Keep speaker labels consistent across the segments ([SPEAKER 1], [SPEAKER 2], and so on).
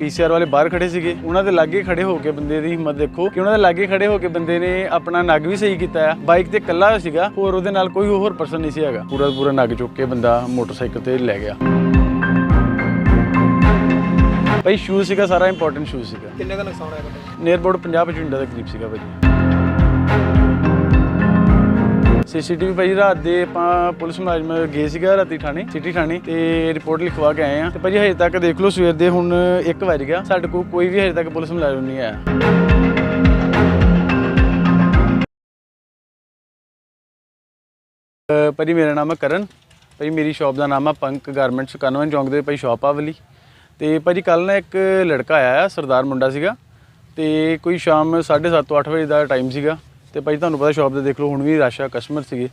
[SPEAKER 1] PCR ਵਾਲੇ ਬਾਹਰ ਖੜੇ ਸੀਗੇ ਉਹਨਾਂ ਦੇ ਲਾਗੇ ਖੜੇ ਹੋ ਕੇ ਬੰਦੇ ਦੀ ਹਿੰਮਤ ਦੇਖੋ ਕਿ ਉਹਨਾਂ ਦੇ ਲਾਗੇ ਖੜੇ ਹੋ ਕੇ ਬੰਦੇ ਨੇ ਆਪਣਾ ਨਗ ਵੀ ਸਹੀ ਕੀਤਾ ਆ। ਬਾਈਕ ਤੇ ਇਕੱਲਾ ਸੀਗਾ ਹੋਰ ਉਹਦੇ ਨਾਲ ਕੋਈ ਹੋਰ ਪਰਸਨ ਨਹੀਂ ਸੀ ਹੈਗਾ। ਪੂਰਾ ਪੂਰਾ ਨਗ ਚੁੱਕ ਕੇ ਬੰਦਾ ਮੋਟਰਸਾਈਕਲ ਤੇ ਲੈ ਗਿਆ। ਭਾਈ ਸ਼ੂਜ਼ ਸੀਗਾ ਸਾਰਾ ਇੰਪੋਰਟੈਂਟ ਸ਼ੂਜ਼ ਸੀਗਾ।
[SPEAKER 2] ਕਿੰਨੇ ਦਾ ਨੁਕਸਾਨ ਹੋਇਆ ਤੁਹਾਡਾ
[SPEAKER 1] ਨੀਅਰ ਅਬਾਊਟ 50 55 ਦੇ ਕਰੀਬ ਸੀਗਾ ਭਾਜੀ ਸੀਸੀਟੀਵੀ ਭਾਜੀ ਰਾਤ ਦੇ ਆਪਾਂ ਪੁਲਿਸ ਮੁਲਾਜ਼ਮ ਗਏ ਸੀਗਾ ਰਾਤੀ ਥਾਣੇ ਸਿਟੀ ਥਾਣੇ ਤੇ ਰਿਪੋਰਟ ਲਿਖਵਾ ਕੇ ਆਏ ਆ। ਤੇ ਭਾਜੀ ਹਜੇ ਤੱਕ ਦੇਖ ਲਓ ਸਵੇਰ ਦੇ ਹੁਣ 1 ਵਜ ਗਿਆ। ਸਾਡੇ ਕੋਲ ਕੋਈ ਵੀ ਹਜੇ ਤੱਕ ਪੁਲਿਸ ਮੁਲਾਜ਼ਮ ਨਹੀਂ ਆਇਆ। ਅ, ਭਾਜੀ ਮੇਰਾ ਨਾਮ ਹੈ ਕਰਨ। ਭਾਜੀ ਮੇਰੀ ਸ਼ਾਪ ਦਾ ਨਾਮ ਹੈ ਪੰਕ ਗਾਰਮੈਂਟਸ ਕਨਵਨ ਚੌਂਕ ਦੇ ਭਾਈ ਸ਼ਾਪ ਆ ਵਾਲੀ। ਤੇ ਭਾਜੀ ਕੱਲ ਨਾ ਇੱਕ ਲੜਕਾ ਆਇਆ ਸਰਦਾਰ ਮੁੰਡਾ ਸੀਗਾ। ਤੇ ਕੋਈ ਸ਼ਾਮ 7:30 ਤੋਂ 8 ਵਜੇ ਦਾ ਟਾਈਮ ਸੀਗਾ। ਤੇ ਭਾਜੀ ਤੁਹਾਨੂੰ ਪਤਾ ਸ਼ਾਪ ਤੇ ਦੇਖ ਲਓ, ਹੁਣ ਵੀ ਰਸ਼ ਆ ਕਸਟਮਰ ਸੀਗੇ।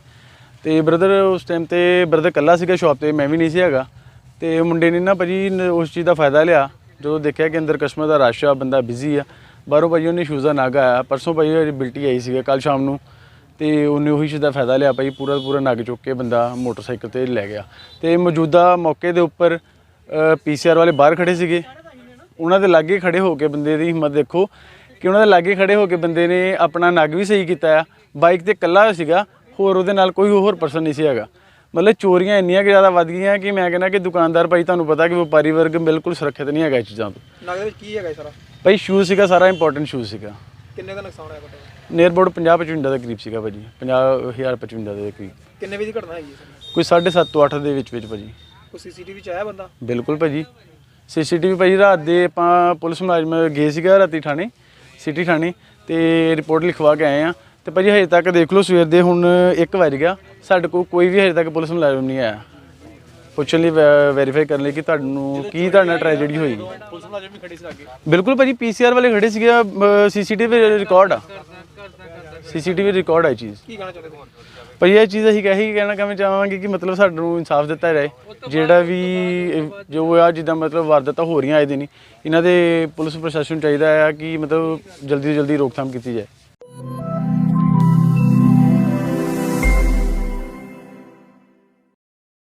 [SPEAKER 1] ਤੇ ਬ੍ਰਦਰ ਉਸ ਟਾਈਮ ਤੇ ਬ੍ਰਦਰ ਕੱਲਾ ਸੀਗਾ ਸ਼ਾਪ ਤੇ, ਮੈਂ ਵੀ ਨਹੀਂ ਸੀ ਹੈਗਾ। ਤੇ ਮੁੰਡੇ ਨੇ ਨਾ ਭਾਜੀ ਨ- ਉਸ ਚੀਜ਼ ਦਾ ਫਾਇਦਾ ਲਿਆ। ਜਦੋਂ ਦੇਖਿਆ ਕਿ ਅੰਦਰ ਕਸਟਮਰ ਦਾ ਰਸ਼ ਆ, ਬੰਦਾ ਬਿਜ਼ੀ ਆ, ਬਾਹਰੋਂ ਭਾਜੀ ਉਹਨੇ ਸ਼ੂਜ਼ ਦਾ ਨਗ ਆਇਆ। ਪਰਸੋਂ ਭਾਜੀ ਉਹਦੀ ਬਿਲਟੀ ਆਈ ਸੀਗਾ ਕੱਲ ਸ਼ਾਮ ਨੂੰ। ਤੇ ਉਹਨੇ ਉਹੀ ਚੀਜ਼ ਦਾ ਫਾਇਦਾ ਲਿਆ ਭਾਈ ਪੂਰਾ ਪੂਰਾ ਨਗ ਚੁੱਕ ਕੇ ਬੰਦਾ ਮੋਟਰਸਾਈਕਲ ਤੇ ਲੈ ਗਿਆ। ਤੇ ਮੌਜੂਦਾ ਮੌਕੇ ਦੇ ਉੱਪਰ ਪੀਸੀਆਰ ਵਾਲੇ ਬਾਹਰ ਖੜੇ ਸੀਗੇ। ਉਹਨਾਂ ਦੇ ਲਾਗੇ ਖੜੇ ਹੋ ਕੇ ਬੰਦੇ ਦੀ ਹਿੰਮਤ ਦੇਖੋ। ਕਿ ਉਹਨਾਂ ਦੇ ਲਾਗੇ ਖੜੇ ਹੋ ਕੇ ਬੰਦੇ ਨੇ ਆਪਣਾ ਨਗ ਵੀ ਸਹੀ ਕੀਤਾ ਆ ਬਾਈਕ ਤੇ ਇਕੱਲਾ ਸੀਗਾ ਹੋਰ ਉਹਦੇ ਨਾਲ ਕੋਈ ਹੋਰ ਪਰਸਨ ਨਹੀਂ ਸੀ ਹੈਗਾ। ਮਤਲਬ ਚੋਰੀਆਂ ਇੰਨੀਆਂ ਕਿ ਜ਼ਿਆਦਾ ਵੱਧ ਗਈਆਂ ਕਿ ਮੈਂ ਕਹਿੰਦਾ ਕਿ ਦੁਕਾਨਦਾਰ ਭਾਈ ਤੁਹਾਨੂੰ ਪਤਾ ਕਿ ਵਪਾਰੀ ਵਰਗ ਬਿਲਕੁਲ ਸੁਰੱਖਿਅਤ ਨਹੀਂ ਹੈਗਾ ਇਹ ਚੀਜ਼ਾਂ ਤੋਂ।
[SPEAKER 2] ਨਗਦ ਵਿੱਚ ਕੀ ਹੈਗਾ ਇਹ ਸਾਰਾ?
[SPEAKER 1] ਭਾਈ ਸ਼ੂਜ਼ ਸੀਗਾ ਸਾਰਾ ਇੰਪੋਰਟੈਂਟ ਸ਼ੂਜ਼ ਸੀਗਾ।
[SPEAKER 2] ਕਿੰਨੇ ਦਾ ਨੁਕਸਾਨ ਹੋਇਆ ਤੁਹਾਡਾ
[SPEAKER 1] ਨੀਅਰ ਅਬਾਊਟ 50 55 ਦੇ ਕਰੀਬ ਸੀਗਾ ਭਾਜੀ 50000 55 ਦੇ ਕਰੀਬ।
[SPEAKER 2] ਕਿੰਨੇ ਵਜੇ ਦੀ ਘਟਨਾ ਹੈਗੀ
[SPEAKER 1] ਕੋਈ 7:30 ਤੋਂ 8 ਦੇ ਵਿੱਚ ਵਿੱਚ ਭਾਜੀ।
[SPEAKER 2] ਕੋਈ ਸੀਸੀਟੀਵੀ ਚ ਆਇਆ ਬੰਦਾ?
[SPEAKER 1] ਬਿਲਕੁਲ ਭਾਜੀ। ਸੀਸੀਟੀਵੀ ਭਾਜੀ ਰਾਤ ਦੇ ਆਪਾਂ ਪੁਲਿਸ ਮੁਲਾਜ਼ਮ ਗਏ ਸੀਗਾ ਰਾਤੀ ਥਾਣੇ। ਸਿਟੀ ਥਾਣੇ ਤੇ ਰਿਪੋਰਟ ਲਿਖਵਾ ਕੇ ਆਏ ਆ। ਤੇ ਭਾਜੀ ਹਜੇ ਤੱਕ ਦੇਖ ਲਓ ਸਵੇਰ ਦੇ ਹੁਣ 1 ਵਜ ਗਿਆ। ਸਾਡੇ ਕੋਲ ਕੋਈ ਵੀ ਹਜੇ ਤੱਕ ਪੁਲਿਸ ਮੁਲਾਜ਼ਮ ਨਹੀਂ ਆਇਆ। ਪੁੱਛਣ ਲਈ ਵੈਰੀਫਾਈ ਕਰਨ ਲਈ ਕਿ ਤੁਹਾਨੂੰ ਕੀ ਤੁਹਾਡਾ ਟ੍ਰੈਜੇਡੀ ਹੋਈ।
[SPEAKER 2] ਪੁਲਿਸ ਮੁਲਾਜ਼ਮ ਵੀ ਖੜੇ ਸੀ ਅੱਗੇ?
[SPEAKER 1] ਬਿਲਕੁਲ ਭਾਜੀ ਪੀਸੀਆਰ ਵਾਲੇ ਖੜੇ ਸੀਗੇ ਸੀਸੀਟੀਵੀ ਰਿਕਾਰਡ ਆ। ਸੀਸੀਟੀਵੀ ਰਿਕਾਰਡ ਇਹ ਚੀਜ਼।
[SPEAKER 2] ਕੀ ਕਹਿਣਾ ਚਾਹੁੰਦੇ ਤੁਸੀਂ
[SPEAKER 1] ਭਾਈ ਇਹ ਚੀਜ਼ ਅਸੀਂ ਕਹੀ ਕਹਿਣਾ ਕਵੇਂ ਚਾਹਾਂਗੇ ਕਿ ਮਤਲਬ ਸਾਨੂੰ ਇਨਸਾਫ ਦਿੱਤਾ ਜਾਏ। ਜਿਹੜਾ ਵੀ ਜੋ ਆ ਜਿੱਦਾਂ ਮਤਲਬ ਵਾਰਦਾਤਾਂ ਹੋ ਰਹੀਆਂ ਆਏ ਦਿਨ ਹੀ ਇਹਨਾਂ ਦੇ ਪੁਲਿਸ ਪ੍ਰਸ਼ਾਸਨ ਨੂੰ ਚਾਹੀਦਾ ਆ ਕਿ ਮਤਲਬ ਜਲਦੀ ਤੋਂ ਜਲਦੀ ਰੋਕਥਾਮ ਕੀਤੀ ਜਾਏ।